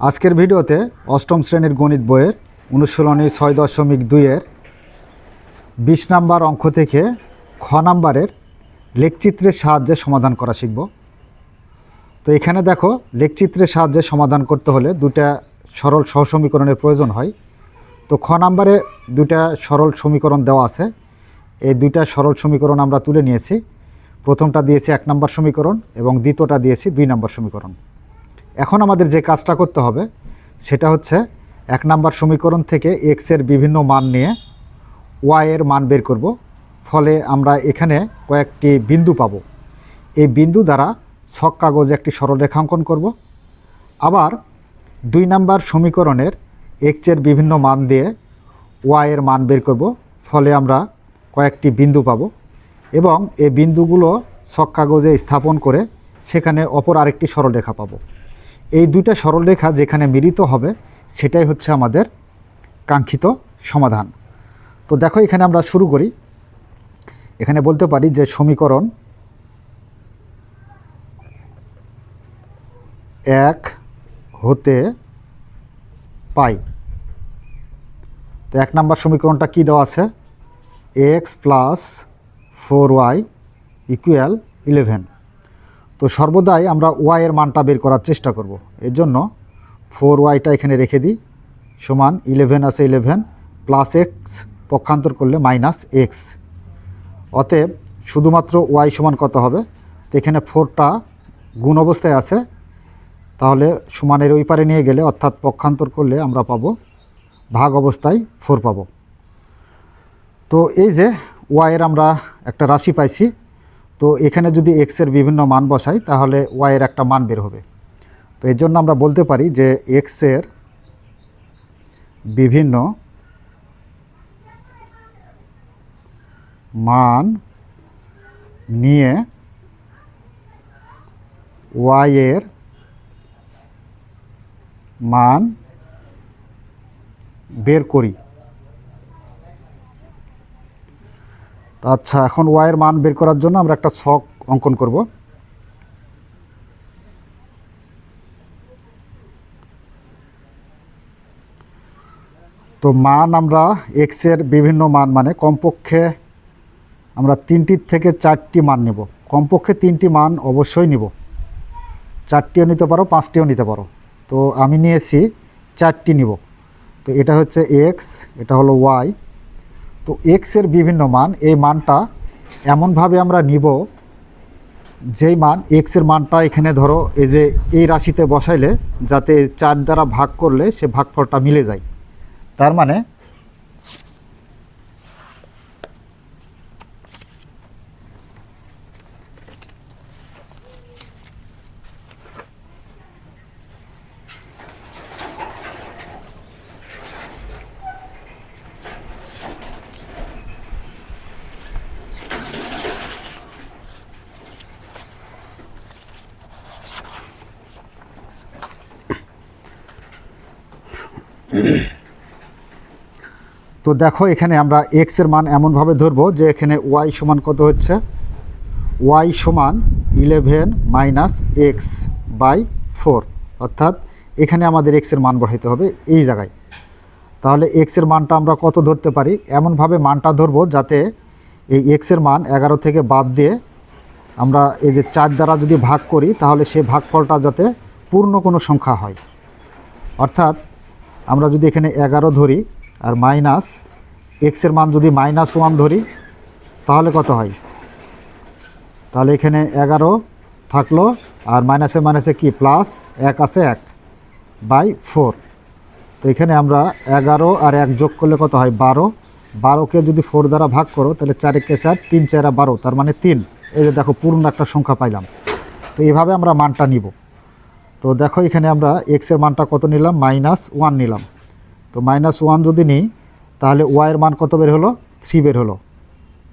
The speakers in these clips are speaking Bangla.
আজকের ভিডিওতে অষ্টম শ্রেণির গণিত বইয়ের অনুশীলনী ছয় দশমিক দুইয়ের বিশ নাম্বার অঙ্ক থেকে খ নাম্বারের লেখচিত্রের সাহায্যে সমাধান করা শিখব। তো এখানে দেখো, লেখচিত্রের সাহায্যে সমাধান করতে হলে দুটা সরল সহসমীকরণের প্রয়োজন হয়। তো খ নাম্বারে দুটা সরল সমীকরণ দেওয়া আছে। এই দুইটা সরল সমীকরণ আমরা তুলে নিয়েছি। প্রথমটা দিয়েছি এক নম্বর সমীকরণ এবং দ্বিতীয়টা দিয়েছি দুই নম্বর সমীকরণ। এখন আমাদের যে কাজটা করতে হবে, সেটা হচ্ছে এক নাম্বার সমীকরণ থেকে এক্সের বিভিন্ন মান নিয়ে ওয়াই এর মান বের করব। ফলে আমরা এখানে কয়েকটি বিন্দু পাব। এই বিন্দু দ্বারা ছক কাগজে একটি সরলরেখাঙ্কন করব। আবার দুই নাম্বার সমীকরণের এক্সের বিভিন্ন মান দিয়ে ওয়াই এর মান বের করব। ফলে আমরা কয়েকটি বিন্দু পাব এবং এই বিন্দুগুলো ছক কাগজে স্থাপন করে সেখানে অপর আরেকটি সরলরেখা পাবো। এই দুইটা সরলরেখা যেখানে মিলিত হবে, সেটাই হচ্ছে আমাদের কাঙ্ক্ষিত সমাধান। তো দেখো এখানে আমরা শুরু করি। এখানে বলতে পারি যে সমীকরণ এক হতে পাই। তো এক নাম্বার সমীকরণটা কি দেওয়া আছে? X plus four y equal eleven. তো সর্বদাই আমরা ওয়াই এর মানটা বের করার চেষ্টা করব। এর জন্য ফোর ওয়াইটা এখানে রেখে দিই। সমান ইলেভেন আছে ইলেভেন, প্লাস এক্স পক্ষান্তর করলে মাইনাস এক্স। অতএব শুধুমাত্র ওয়াই সমান কত হবে? তো এখানে ফোরটা গুণ অবস্থায় আছে। তাহলে সমানের ওই পারে নিয়ে গেলে অর্থাৎ পক্ষান্তর করলে আমরা পাবো, ভাগ অবস্থায় ফোর পাবো। তো এই যে ওয়াইয়ের আমরা একটা রাশি পাইছি তো এখানে যদি এক্সের বিভিন্ন মান বসাই, তাহলে ওয়াইয়ের একটা মান বের হবে। তো এর জন্য আমরা বলতে পারি যে এক্সের বিভিন্ন মান নিয়ে ওয়াইয়ের মান বের করি। আচ্ছা এখন ওয়াইয়ের মান বের করার জন্য আমরা একটা ছক অঙ্কন করব। তো মান আমরা এক্সের বিভিন্ন মান মানে কমপক্ষে আমরা তিনটির থেকে চারটি মান নেব। কমপক্ষে তিনটি মান অবশ্যই নিব। চারটিও নিতে পারো, পাঁচটিও নিতে পারো। তো আমি নিয়েছি চারটি নিব। তো এটা হচ্ছে এক্স এটা হলো ওয়াই তো এক্সের বিভিন্ন মান, এই মানটা এমনভাবে আমরা নিব, যেই মান এক্সের মানটা এখানে ধরো এই যে এই রাশিতে বসাইলে, যাতে চার দ্বারা ভাগ করলে সে ভাগফলটা মিলে যায়। তার মানে তো দেখো, এখানে আমরা এক্সের মান এমনভাবে ধরবো যে এখানে ওয়াই সমান কত হচ্ছে? ওয়াই সমান eleven minus x by four অর্থাৎ এখানে আমাদের এক্সের মান বসাইতে হবে এই জায়গায়। তাহলে এক্সের মানটা আমরা কত ধরতে পারি? এমনভাবে মানটা ধরবো যাতে এই এক্সের মান এগারো থেকে বাদ দিয়ে আমরা এই যে চার দ্বারা যদি ভাগ করি, তাহলে সে ভাগফলটা যাতে পূর্ণ কোনো সংখ্যা হয়। অর্থাৎ আমরা যদি এখানে এগারো ধরি আর মাইনাস এক্সের মান যদি মাইনাস ওয়ান ধরি, তাহলে কত হয়? তাহলে এখানে এগারো থাকল, আর মাইনাসে মাইনাসে কি? প্লাস এক আছে এক বাই ফোর। তো এখানে আমরা এগারো আর এক যোগ করলে কত হয়? বারো। বারোকে যদি ফোর দ্বারা ভাগ করো, তাহলে চারেকে চার, তিন, চারা বারো, তার মানে তিন। এই যে দেখো, পূর্ণ একটা সংখ্যা পাইলাম। তো এইভাবে আমরা মানটা নিব। তো দেখো এখানে আমরা এক্সের মানটা কত নিলাম? মাইনাস ওয়ান নিলাম। তো মাইনাস ওয়ান যদি নিই, তাহলে ওয়াইয়ের মান কত বের হলো? থ্রি বের হলো।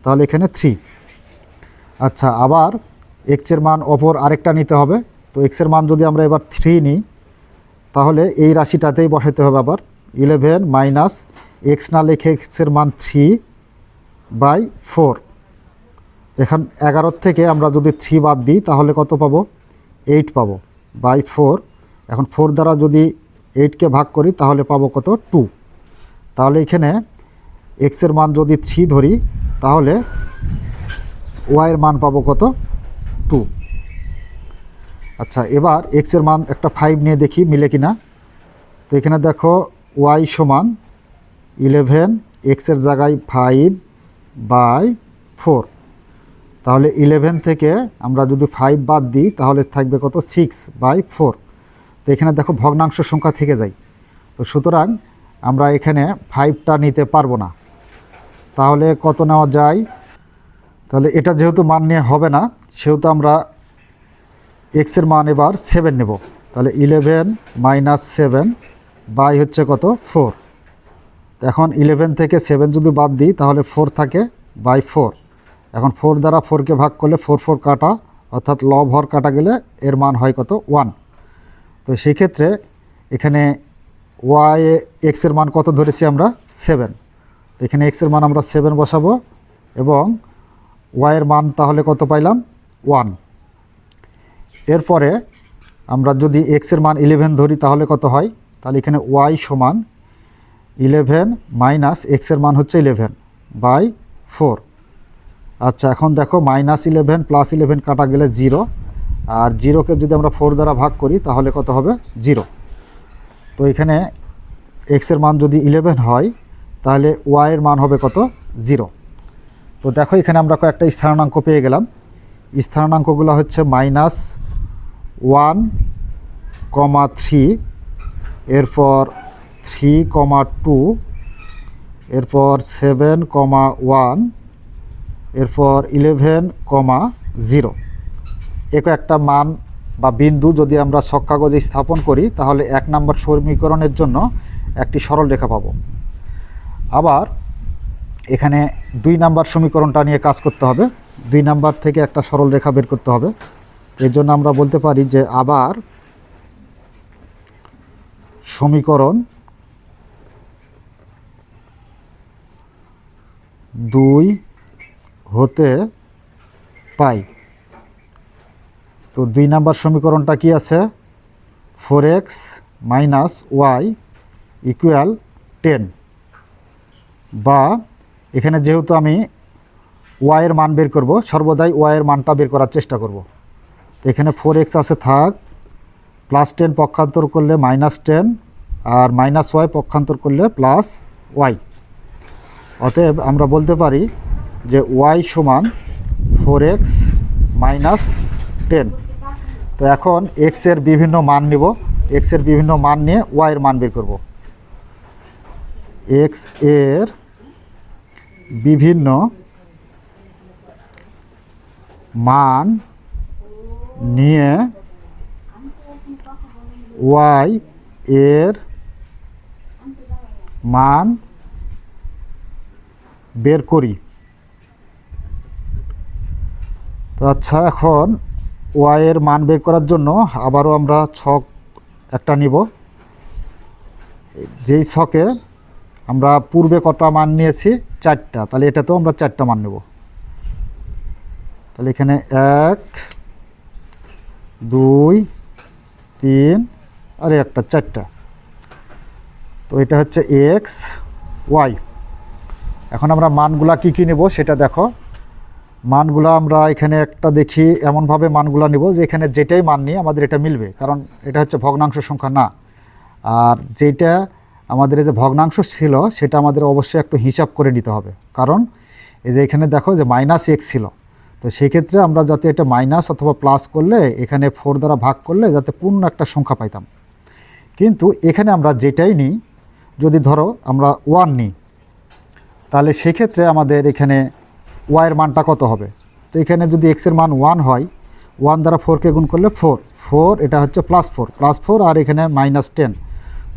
তাহলে এখানে থ্রি আচ্ছা আবার এক্সের মান অপর আরেকটা নিতে হবে। তো এক্সের মান যদি আমরা এবার থ্রি নিই, তাহলে এই রাশিটাতেই বসাতে হবে আবার। ইলেভেন মাইনাস এক্স না লিখে এক্সের মান থ্রি বাই ফোর এখন এগারোর থেকে আমরা যদি থ্রি বাদ দিই, তাহলে কত পাবো? এইট পাবো। By four. এখন ফোর দ্বারা যদি এইটকে ভাগ করি, তাহলে পাবো কত? টু। তাহলে এখানে এক্সের মান যদি থ্রি ধরি, তাহলে ওয়াইয়ের মান পাবো কত? টু। আচ্ছা এবার এক্সের মান একটা ফাইভ নিয়ে দেখি, মিলে কিনা। তো এখানে দেখো ওয়াই সমান ইলেভেন এক্সের জায়গায় ফাইভ বাই ফোর। তাহলে ইলেভেন থেকে আমরা যদি ফাইভ বাদ দিই, তাহলে থাকবে কত? সিক্স বাই ফোর তো এখানে দেখো ভগ্নাংশ সংখ্যা থেকে যায়। তো সুতরাং আমরা এখানে ফাইভটা নিতে পারব না। তাহলে কত নেওয়া যায়? তাহলে এটা যেহেতু মান নিয়ে হবে না, সেহেতু আমরা এক্সের মান এবার সেভেন নেব। তাহলে ইলেভেন মাইনাস সেভেন বাই হচ্ছে কত? ফোর এখন ইলেভেন থেকে সেভেন যদি বাদ দিই, তাহলে ফোর থাকে বাই ফোর এখন ফোর দ্বারা ফোরকে ভাগ করলে ফোর ফোর কাটা, অর্থাৎ লব হর কাটা গেলে এর মান হয় কত? ওয়ান তো সেক্ষেত্রে এখানে ওয়াই এক্সের মান কত ধরেছি আমরা? সেভেন তো এখানে এক্সের মান আমরা সেভেন বসাবো এবং ওয়াইয়ের মান তাহলে কত পাইলাম? ওয়ান এরপরে আমরা যদি এক্সের মান ইলেভেন ধরি তাহলে কত হয়? তাহলে এখানে ওয়াই সমান ইলেভেন মাইনাস এক্সের মান হচ্ছে ইলেভেন বাই ফোর আচ্ছা এখন দেখো মাইনাস ইলেভেন প্লাস ইলেভেন কাটা গেলে জিরো আর জিরোকে যদি আমরা ফোর দ্বারা ভাগ করি, তাহলে কত হবে? জিরো তো এখানে এক্সের মান যদি ইলেভেন হয়, তাহলে ওয়াইয়ের মান হবে কত? জিরো তো দেখো, এখানে আমরা কয়েকটা স্থানাঙ্ক পেয়ে গেলাম। স্থানাঙ্কগুলো হচ্ছে মাইনাস ওয়ান কমা থ্রি এরপর থ্রি কমা টু এরপর সেভেন কমা ওয়ান এরপর ইলেভেন কমা জিরো এক একটা মান বা বিন্দু যদি আমরা ছক কাগজে স্থাপন করি, তাহলে এক নম্বর সমীকরণের জন্য একটি সরল রেখা পাবো। আবার এখানে দুই নাম্বার সমীকরণটা নিয়ে কাজ করতে হবে। দুই নাম্বার থেকে একটা সরল রেখা বের করতে হবে। এর জন্য আমরা বলতে পারি যে আবার সমীকরণ দুই হতে পাই। তো দুই নাম্বার সমীকরণটা কি আছে? Four x minus y equal ten বা এখানে যেহেতু আমি ওয়াইয়ের মান বের করব, সর্বদাই ওয়াইয়ের মানটা বের করার চেষ্টা করব। তো এখানে ফোর এক্স আছে, থাক। প্লাস টেন পক্ষান্তর করলে মাইনাস টেন আর মাইনাস ওয়াই পক্ষান্তর করলে প্লাস ওয়াই অতএব আমরা বলতে পারি যে ওয়াই সমান ফোর এক্স মাইনাস টেন তো এখন এক্সের বিভিন্ন মান নিব। এক্সের বিভিন্ন মান নিয়ে ওয়াইয়ের মান বের করব। এক্সের বিভিন্ন মান নিয়ে ওয়াই এর মান বের করি তো আচ্ছা এখন ওয়াইয়ের মান বের করার জন্য আবারও আমরা ছক একটা নিব। যেই ছকে আমরা পূর্বে কটা মান নিয়েছি? চারটা। তাহলে এটাতেও আমরা চারটা মান নেব। তাহলে এখানে এক, দুই, তিন, আর একটা, চারটা। তো এটা হচ্ছে এক্স ওয়াই এখন আমরা মানগুলা কি কী নেব সেটা দেখো। মানগুলা আমরা এখানে একটা দেখি, এমনভাবে মানগুলা নেব যে এখানে যেটাই মান নিই আমাদের এটা মিলবে। কারণ এটা হচ্ছে ভগ্নাংশ সংখ্যা না। আর যেটা আমাদের যে ভগ্নাংশ ছিল, সেটা আমাদের অবশ্যই একটু হিসাব করে নিতে হবে। কারণ এই যে এখানে দেখো যে মাইনাস এক্স ছিল। তো সেক্ষেত্রে আমরা যাতে এটা মাইনাস অথবা প্লাস করলে, এখানে ফোর দ্বারা ভাগ করলে যাতে পূর্ণ একটা সংখ্যা পাইতাম। কিন্তু এখানে আমরা যেটাই নিই, যদি ধরো আমরা ওয়ান নিই, তাহলে সেক্ষেত্রে আমাদের এখানে ওয়াইয়ের মানটা কত হবে? তো এখানে যদি এক্সের মান ওয়ান হয় ওয়ান দ্বারা ফোরকে গুণ করলে ফোর ফোর এটা হচ্ছে প্লাস ফোর প্লাস ফোর আর এখানে মাইনাস টেন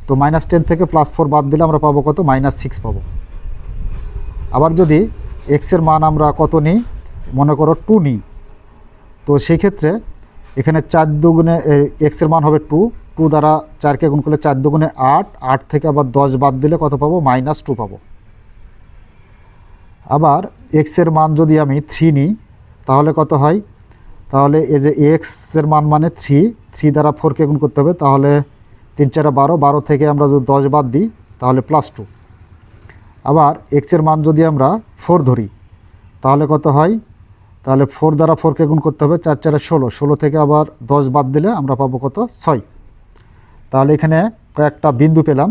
তো মাইনাস টেন থেকে প্লাস ফোর বাদ দিলে আমরা পাবো কত? মাইনাস সিক্স পাবো। আবার যদি এক্সের মান আমরা কত নিই? মনে করো টু নিই। তো সেই ক্ষেত্রে এখানে চার দুগুণে এক্সের মান হবে টু টু দ্বারা চারকে গুণ করলে চার দুগুণে আট। আট থেকে আবার দশ বাদ দিলে কত পাবো? মাইনাস টু পাবো। আবার এক্সের মান যদি আমি থ্রি নিই, তাহলে কত হয়? তাহলে এই যে এক্সের মান মানে থ্রি থ্রি দ্বারা ফোরকে গুণ করতে হবে, তাহলে তিন চারে বারো বারো থেকে আমরা যদি দশ বাদ দিই, তাহলে প্লাস টু আবার এক্সের মান যদি আমরা ফোর ধরি, তাহলে কত হয়? তাহলে ফোর দ্বারা ফোরকে গুণ করতে হবে, চার চারে ষোলো ষোলো থেকে আবার দশ বাদ দিলে আমরা পাবো কত? ছয়। তাহলে এখানে কয়েকটা বিন্দু পেলাম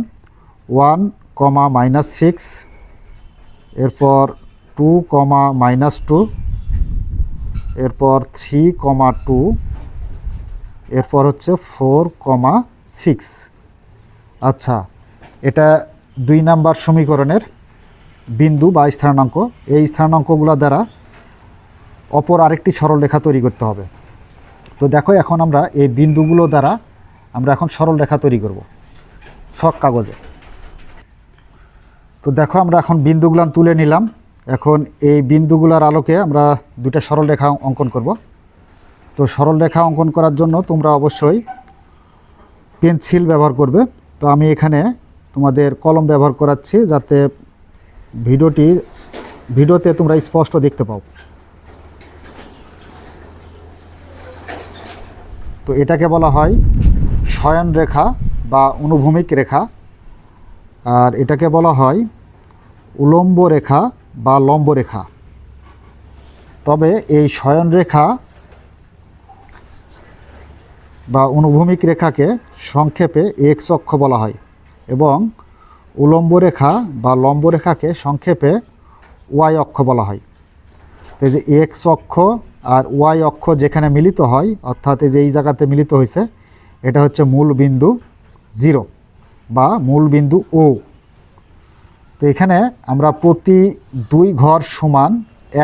ওয়ান কমা মাইনাস সিক্স এরপর টু কমা মাইনাস টু, এরপর থ্রি কমা টু, এরপর হচ্ছে ফোর কমা সিক্স। আচ্ছা এটা দুই নাম্বার সমীকরণের বিন্দু বা স্থানাঙ্ক। এই স্থানাঙ্কগুলো দ্বারা অপর আরেকটি সরলরেখা তৈরি করতে হবে। তো দেখো, এখন আমরা এই বিন্দুগুলো দ্বারা আমরা এখন সরল রেখা তৈরি করব ছক কাগজে। তো দেখো, আমরা এখন বিন্দুগুলো তুলে নিলাম। এখন এই বিন্দুগুলোর আলোকে আমরা দুটা সরল রেখা অঙ্কন করব। তো সরল রেখা অঙ্কন করার জন্য তোমরা অবশ্যই পেন্সিল ব্যবহার করবে। তো আমি এখানে তোমাদের কলম ব্যবহার করাচ্ছি যাতে ভিডিওটি, ভিডিওতে তোমরা স্পষ্ট দেখতে পাও। তো এটাকে বলা হয় শয়ন রেখা বা অনুভূমিক রেখা। আর এটাকে বলা হয় উলম্ব রেখা বা লম্ব রেখা। তবে এই শয়ন রেখা বা অনুভূমিক রেখাকে সংক্ষেপে এক্স অক্ষ বলা হয় এবং উলম্ব রেখা বা লম্ব রেখাকে সংক্ষেপে ওয়াই অক্ষ বলা হয়। তো যে এক্স অক্ষ আর ওয়াই অক্ষ যেখানে মিলিত হয়, অর্থাৎ এই যে এই জায়গাতে মিলিত হয়েছে, এটা হচ্ছে মূল বিন্দু জিরো বা মূল বিন্দু ও তো এখানে আমরা প্রতি দুই ঘর সমান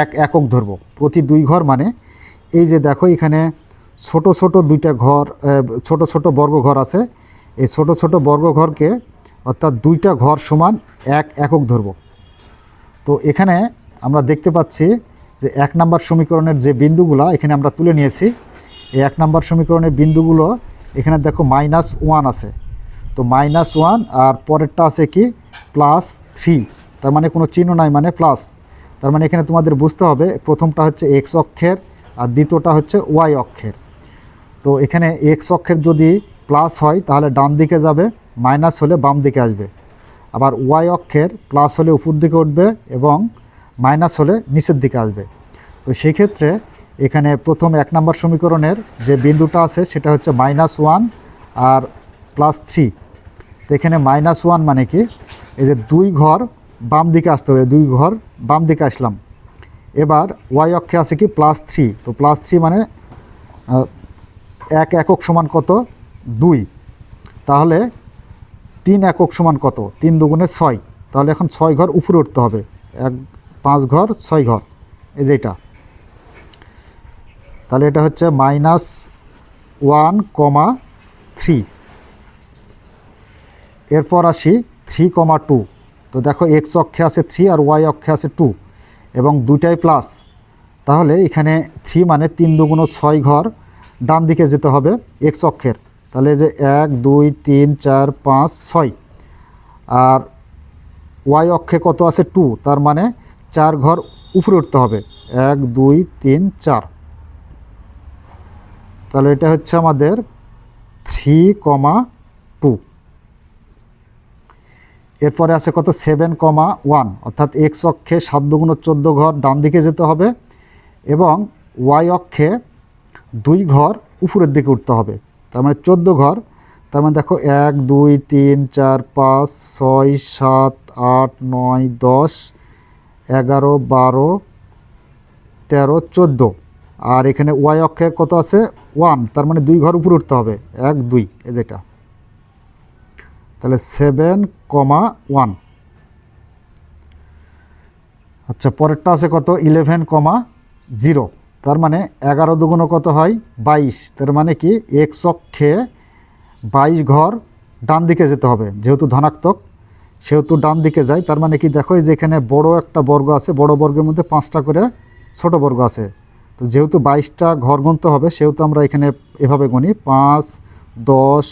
এক একক ধরব। প্রতি দুই ঘর মানে এই যে দেখো এখানে ছোট ছোট দুইটা ঘর ছোট ছোট বর্গঘর আছে। এই ছোট ছোট বর্গঘরকে অর্থাৎ দুইটা ঘর সমান এক একক ধরব। তো এখানে আমরা দেখতে পাচ্ছি যে এক নাম্বার সমীকরণের যে বিন্দুগুলো এখানে আমরা তুলে নিয়েছি। এই এক নাম্বার সমীকরণের বিন্দুগুলো এখানে দেখো মাইনাস ওয়ান আছে। তো মাইনাস ওয়ান আর পরেরটা আছে কি? প্লাস থ্রি, তার মানে কোনো চিহ্ন নাই মানে প্লাস। তার মানে এখানে তোমাদের বুঝতে হবে, প্রথমটা হচ্ছে এক্স অক্ষের আর দ্বিতীয়টা হচ্ছে ওয়াই অক্ষের। তো এখানে এক্স অক্ষের যদি প্লাস হয়, তাহলে ডান দিকে যাবে, মাইনাস হলে বাম দিকে আসবে। আবার ওয়াই অক্ষের প্লাস হলে উপর দিকে উঠবে এবং মাইনাস হলে নিচের দিকে আসবে। তো সেই ক্ষেত্রে এখানে প্রথম এক নম্বর সমীকরণের যে বিন্দুটা আছে, সেটা হচ্ছে মাইনাস ওয়ান আর প্লাস থ্রি। তো এখানে মাইনাস ওয়ান মানে কি? এই যে দুই ঘর বাম দিকে আসতে হবে, দুই ঘর বাম দিকে আসলাম। এবার ওয়াই অক্ষে আছে কি? Plus three. তো প্লাস থ্রি মানে এক একক সমান কত? দুই। তাহলে তিন একক সমান কত? তিন দুগুণে ছয়। তাহলে এখন ছয় ঘর উপরে উঠতে হবে। এক, পাঁচ ঘর, ছয় ঘর। এই যে এটা। তাহলে এটা হচ্ছে মাইনাস ওয়ান কমা থ্রি। এরপর আসি থ্রি কমা টু। তো দেখো এক্স অক্ষে আছে থ্রি আর ওয়াই অক্ষে আছে টু, এবং দুটাই প্লাস তাহলে এখানে থ্রি মানে তিন দুগুণ ছয় ঘর, ডান দিকে যেতে হবে এক্স অক্ষের। তাহলে যে এক, দুই, তিন, চার, পাঁচ, ছয়। আর ওয়াই অক্ষে কত আছে টু, তার মানে চার ঘর উপরে উঠতে হবে। এক, দুই, তিন, চার। তাহলে এটা হচ্ছে আমাদের থ্রি কমা টু। এরপরে আছে কত? সেভেন কমা ওয়ান অর্থাৎ এক্স অক্ষে সাত দুগুণ চোদ্দ ঘর ডান দিকে যেতে হবে এবং ওয়াই অক্ষে দুই ঘর উপরের দিকে উঠতে হবে। তার মানে চোদ্দ ঘর, তার মানে দেখো এক, দুই, তিন, চার, পাঁচ, ছয়, সাত, আট, নয়, দশ, এগারো, বারো, তেরো, চোদ্দ। আর এখানে ওয়াই অক্ষে কত আছে? ওয়ান তার মানে দুই ঘর উপরে উঠতে হবে। এক, দুই যেটা তাহলে সেভেন কমা ওয়ান আচ্ছা পরেরটা আছে কত? ইলেভেন কমা জিরো তার মানে এগারো দুগুণ কত হয়? বাইশ। তার মানে কি? এক্স অক্ষে বাইশ ঘর ডান দিকে যেতে হবে, যেহেতু ধনাত্মক। সেহেতু ডান দিকে যায়। তার মানে কি? দেখো, এই যে এখানে বড় একটা বর্গ আছে, বড় বর্গের মধ্যে পাঁচটা করে ছোট বর্গ আছে। তো যেহেতু বাইশটা ঘর গুনতে হবে, সেহেতু আমরা এখানে এভাবে গুনি, পাঁচ, দশ,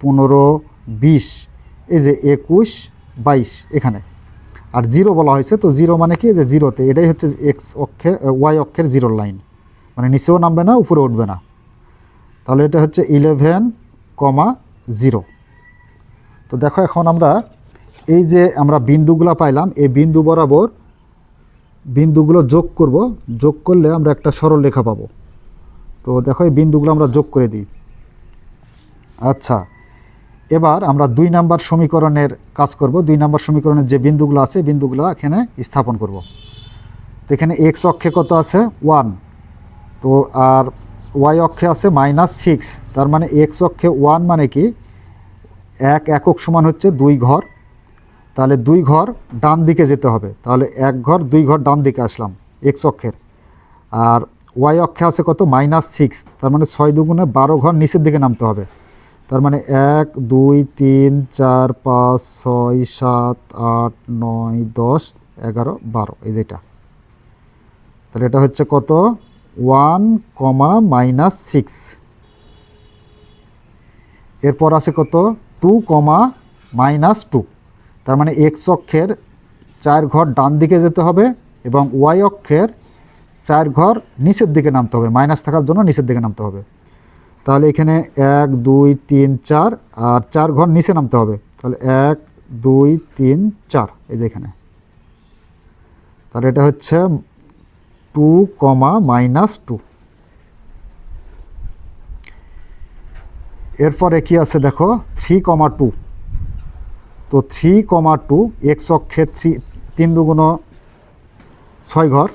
পনেরো, বিশ। এই যে একুশ বাইশ এখানে। আর জিরো বলা হয়েছে, তো জিরো মানে কি? যে জিরোতে, এটাই হচ্ছে এক্স অক্ষে ওয়াই অক্ষের জিরোর লাইন। মানে নিচেও নামবে না উপরে উঠবে না। তাহলে এটা হচ্ছে ইলেভেন কমা জিরো। তো দেখো এখন আমরা এই যে আমরা বিন্দুগুলো পাইলাম, এই বিন্দু বরাবর বিন্দুগুলো যোগ করব। যোগ করলে আমরা একটা সরল রেখা পাবো। তো দেখো এই বিন্দুগুলো আমরা যোগ করে দিই। আচ্ছা এবার আমরা দুই নাম্বার সমীকরণের কাজ করব। দুই নাম্বার সমীকরণের যে বিন্দুগুলো আছে, বিন্দুগুলো এখানে স্থাপন করব। তো এখানে এক্স অক্ষে কত আছে? ওয়ান। তো আর ওয়াই অক্ষে আছে মাইনাস সিক্স তার মানে এক্স অক্ষে ওয়ান মানে কি? এক একক সমান হচ্ছে দুই ঘর। তাহলে দুই ঘর ডান দিকে যেতে হবে। তাহলে এক ঘর, দুই ঘর ডান দিকে আসলাম এক্স অক্ষের। আর ওয়াই অক্ষে আছে কত? মাইনাস সিক্স তার মানে ছয় দুগুণে বারো ঘর নিচের দিকে নামতে হবে। তার মানে এক, দুই, তিন, চার, পাঁচ, ছয়, সাত, আট, নয়, দশ, এগারো, বারো, এই যেটা। তাহলে এটা হচ্ছে কত? One comma minus six. এরপর আছে কত? Two comma minus two. তার মানে এক্স অক্ষের চার ঘর ডান দিকে যেতে হবে এবং ওয়াই অক্ষের চার ঘর নিচের দিকে নামতে হবে। মাইনাস থাকার জন্য নিচের দিকে নামতে হবে। তাহলে এখানে এক, দুই, তিন, চার, আর চার ঘর নিচে নামতে হবে। তাহলে এক, দুই, তিন, চার, এই যে এখানে। তাহলে এটা হচ্ছে টু কমা মাইনাস টু। এরপরে কি আছে দেখো? Three comma two. তো থ্রি কমা টু, এক্স অক্ষে থ্রি, তিন দুগুণ ছয় ঘর।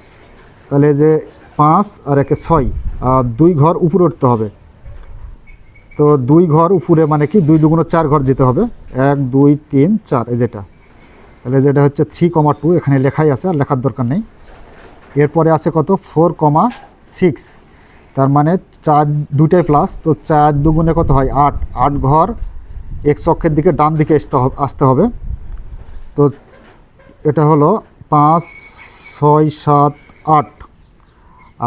তাহলে যে পাঁচ আর একে ছয়, আর দুই ঘর উপরে উঠতে হবে। তো দুই ঘর উপরে মানে কি? দুই দুগুণ চার ঘর যেতে হবে। এক, দুই, তিন, চার, এই যেটা। তাহলে যেটা হচ্ছে থ্রি কমা টু এখানে লেখাই আছে, আর লেখার দরকার নেই। এরপরে আছে কত? ফোর কমা সিক্স তার মানে চার দুটাই প্লাস তো চার দুগুণে কত হয়? আট। আট ঘর এক্স অক্ষের দিকে ডান দিকে আসতে হবে আসতে হবে। তো এটা হলো পাঁচ, ছয়, সাত, আট।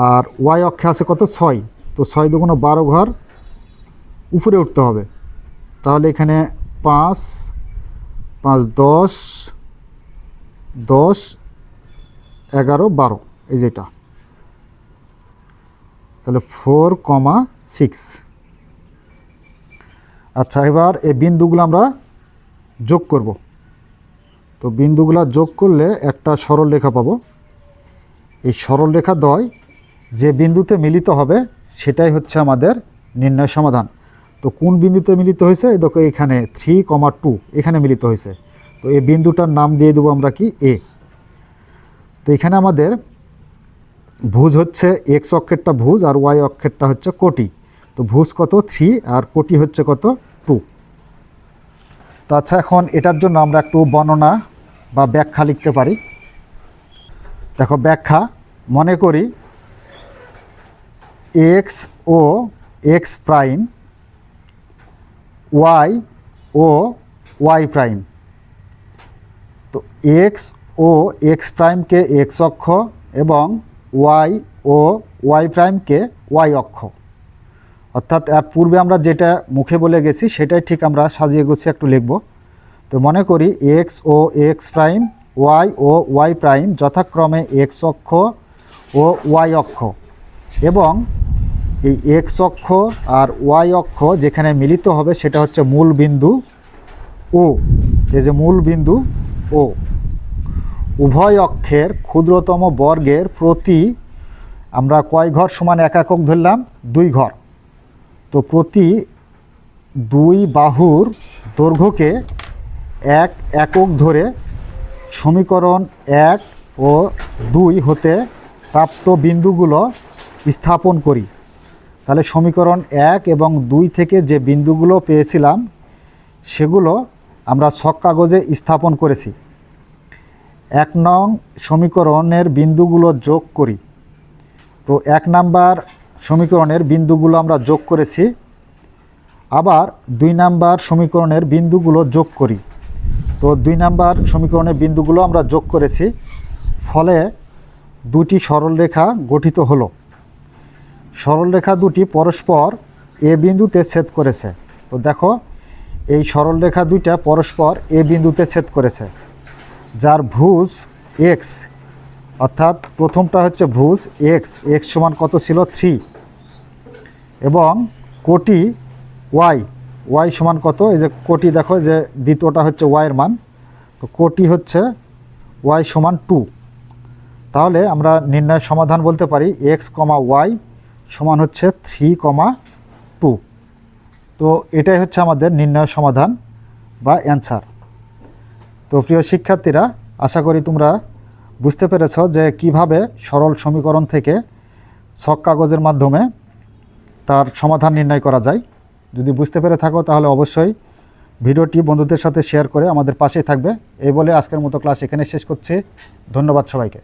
আর ওয়াই অক্ষে আছে কত? ছয়। তো ছয় দুগুণ বারো ঘর উপরে উঠতে হবে। তাহলে এখানে পাঁচ পাঁচ, দশ দশ, এগারো, বারো, এই যেটা। তাহলে ফোর কমা সিক্স। আচ্ছা এবার এই বিন্দুগুলো আমরা যোগ করব। তো বিন্দুগুলো যোগ করলে একটা সরল রেখা পাবো। এই সরল রেখা দয় যে বিন্দুতে মিলিত হবে, সেটাই হচ্ছে আমাদের নির্ণয় সমাধান। তো কোন বিন্দুতে মিলিত হয়েছে? দেখো এখানে থ্রি কমা টু এখানে মিলিত হয়েছে। তো এই বিন্দুটার নাম দিয়ে দেবো আমরা কি? এ তো এখানে আমাদের ভুজ হচ্ছে এক্স অক্ষেরটা ভুজ আর ওয়াই অক্ষেরটা হচ্ছে কোটি। তো ভুজ কত? থ্রি আর কোটি হচ্ছে কত? টু তো আচ্ছা এখন এটার জন্য আমরা একটু বর্ণনা বা ব্যাখ্যা লিখতে পারি। দেখো, ব্যাখ্যা, মনে করি এক্স ও এক্স প্রাইম ওয়াই ও ওয়াই প্রাইম। তো এক্স ও এক্স প্রাইমকে এক্স অক্ষ এবং ওয়াই ও ওয়াই প্রাইমকে ওয়াই অক্ষ। অর্থাৎ এর পূর্বে আমরা যেটা মুখে বলে গেছি, সেটাই ঠিক আমরা সাজিয়ে গুছিয়ে একটু লিখব। তো মনে করি এক্স ও এক্স প্রাইম, ওয়াই ও ওয়াই প্রাইম যথাক্রমে এক্স অক্ষ ও ওয়াই অক্ষ এবং এই এক্স অক্ষ আর ওয়াই অক্ষ যেখানে মিলিত হবে সেটা হচ্ছে মূল বিন্দু ও এই যে মূল বিন্দু ও উভয় অক্ষের ক্ষুদ্রতম বর্গের প্রতি আমরা কয় ঘর সমান এক একক ধরলাম? দুই ঘর। তো প্রতি দুই বাহুর দৈর্ঘ্যকে এক একক ধরে সমীকরণ এক ও দুই হতে প্রাপ্ত বিন্দুগুলো স্থাপন করি। তাহলে সমীকরণ এক এবং দুই থেকে যে বিন্দুগুলো পেয়েছিলাম, সেগুলো আমরা ছক কাগজে স্থাপন করেছি। এক নং সমীকরণের বিন্দুগুলো যোগ করি। তো এক নাম্বার সমীকরণের বিন্দুগুলো আমরা যোগ করেছি। আবার দুই নাম্বার সমীকরণের বিন্দুগুলো যোগ করি। তো দুই নাম্বার সমীকরণের বিন্দুগুলো আমরা যোগ করেছি। ফলে দুটি সরলরেখা গঠিত হলো। সরলরেখা দুটি পরস্পর এ বিন্দুতে ছেদ করেছে। তো দেখো, এই সরলরেখা দুইটা পরস্পর এ বিন্দুতে ছেদ করেছে। যার ভুজ এক্স অর্থাৎ প্রথমটা হচ্ছে ভুজ এক্স এক্স সমান কত ছিল? থ্রি এবং কোটি ওয়াই ওয়াই সমান কত? এই যে কোটি দেখো যে দ্বিতীয়টা হচ্ছে ওয়াইয়ের মান। তো কোটি হচ্ছে ওয়াই সমান টু তাহলে আমরা নির্ণয়ের সমাধান বলতে পারি এক্স কমা ওয়াই সমান হচ্ছে থ্রি কমা টু তো এটাই হচ্ছে আমাদের নির্ণয়ের সমাধান বা অ্যান্সার তো প্রিয় শিক্ষার্থীরা, আশা করি তোমরা বুঝতে পেরেছ যে কীভাবে সরল সমীকরণ থেকে ছক কাগজের মাধ্যমে তার সমাধান নির্ণয় করা যায়। যদি বুঝতে পেরে থাকো, তাহলে অবশ্যই ভিডিওটি বন্ধুদের সাথে শেয়ার করে আমাদের পাশেই থাকবে। এই বলে আজকের মতো ক্লাস এখানে শেষ করছি। ধন্যবাদ সবাইকে।